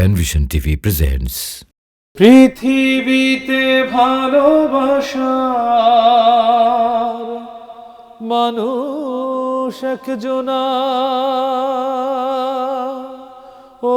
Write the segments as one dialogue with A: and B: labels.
A: Panvision TV presents
B: পৃথিবীতে ভালোবাসার মানুষ একজনা। ও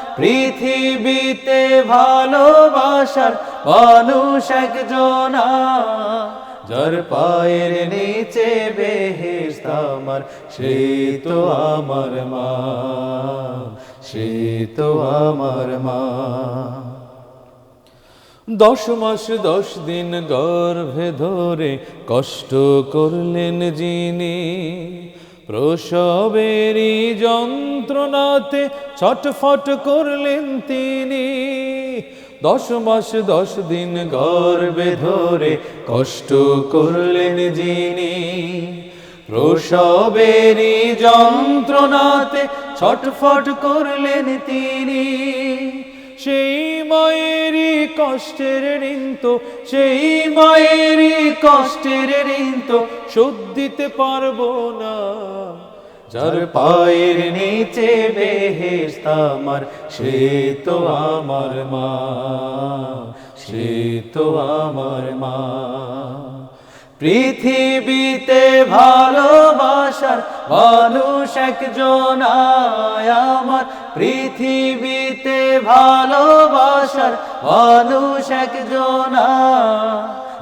B: পৃথিবীতে ভালোবাসার মানুষ একজন। যার পায়ের নিচে বেহেস্ত আমার, সে তো আমার মা। সে তো আমার মা। দশ মাস, দশ দিন গর্ভে ধরে কষ্ট করলেন যিনি। প্রসবেরই যন্ত্রণাতে ছটফট করলেন তিনি। দশ মাস, দশ দিন গর্ভে ধরে কষ্ট করলেন যিনি। প্রসবেরই যন্ত্রণাতে ছটফট করলেন তিনি। সেই মায়েরই কষ্টের ঋণ তো সেই মায়েরই কষ্টের ঋণ তো শোধ দিতে পারব না। যার পায়ের নিচে বেহেস্ত আমার সে তো আমার মা। সে তো আমার মা। পৃথিবীতে ভালোবাসার মানুষ একজন আমার পৃথিবীতে ভালোবাসার মানুষ একজন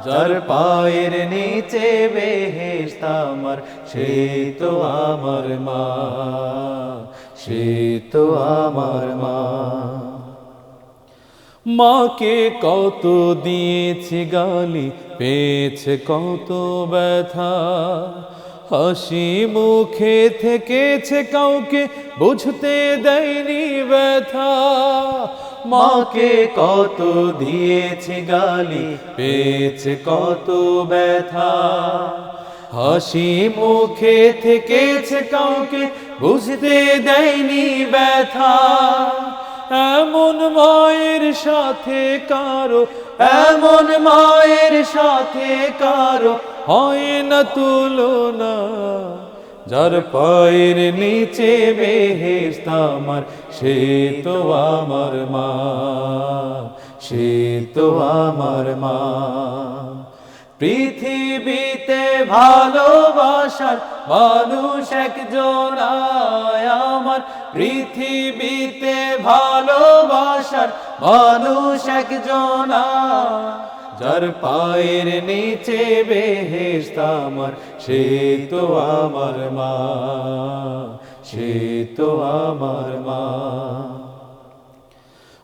B: যার পায়ের নিচে বেহেস্ত আমার, সে তো আমার মা, সে তো আমার মা। মাকে কত দিয়েছে গালি, পেয়েছে কত ব্যথা হাসি মুখে থেকেছে কাউকে, বুঝতে দেয়নি ব্যথা। মাকে কত দিয়েছে গালি, পেয়েছে কত ব্যথা। হাসি মুখে থেকেছে কাউকে, বুঝতে দেয়নি ব্যথা। এমন মায়ের সাথে কারও, এমন মায়ের সাথে কারও হয় না তুলনা। যার পায়ের নিচে বেহেস্ত আমার, সে তো আমার মা, সে তো আমার মা। পৃথিবীতে ভালোবাসার মানুষ একজন আমার। পৃথিবীতে ভালোবাসার মানুষ একজন যার পায়ের নিচে বেহেস্ত আমার, সে তো আমার মা। সে তো আমার মা।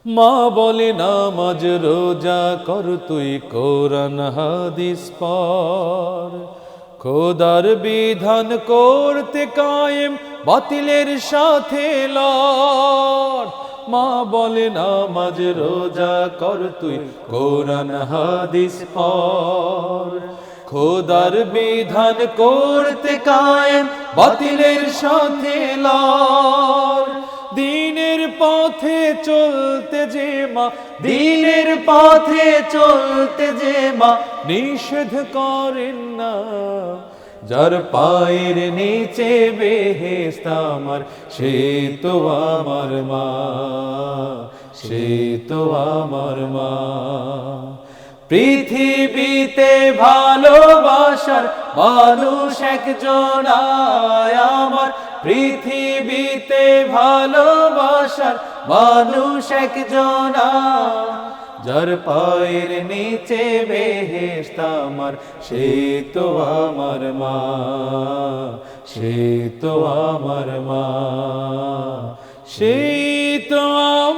B: মা বলে, নামাজ রোজা কর তুই কোরআন হাদিস পর খোদার বিধান করতে কায়েম, বাতিলের সাথে লড়। মা বলে, নামাজ, রোজা কর তুই, কোরআন, হাদিস পর খোদার বিধান করতে কায়েম, বাতিলের সাথে লড়। পথে চলতে যে মা, দিনের পথে চলতে যে মা, নিষেধ করেন না। যার পায়ের নিচে বেহেস্ত আমার, সে তো আমার মা, সে তো আমার মা। পৃথিবীতে ভালোবাসার মানুষ একজন আমার, পৃথিবীতে ভালোবাসার মানুষ একজন। যার পায়ের নিচে বেহেস্ত আমার, সে তো আমার মা, সে তো আমার মা, সে তো আমার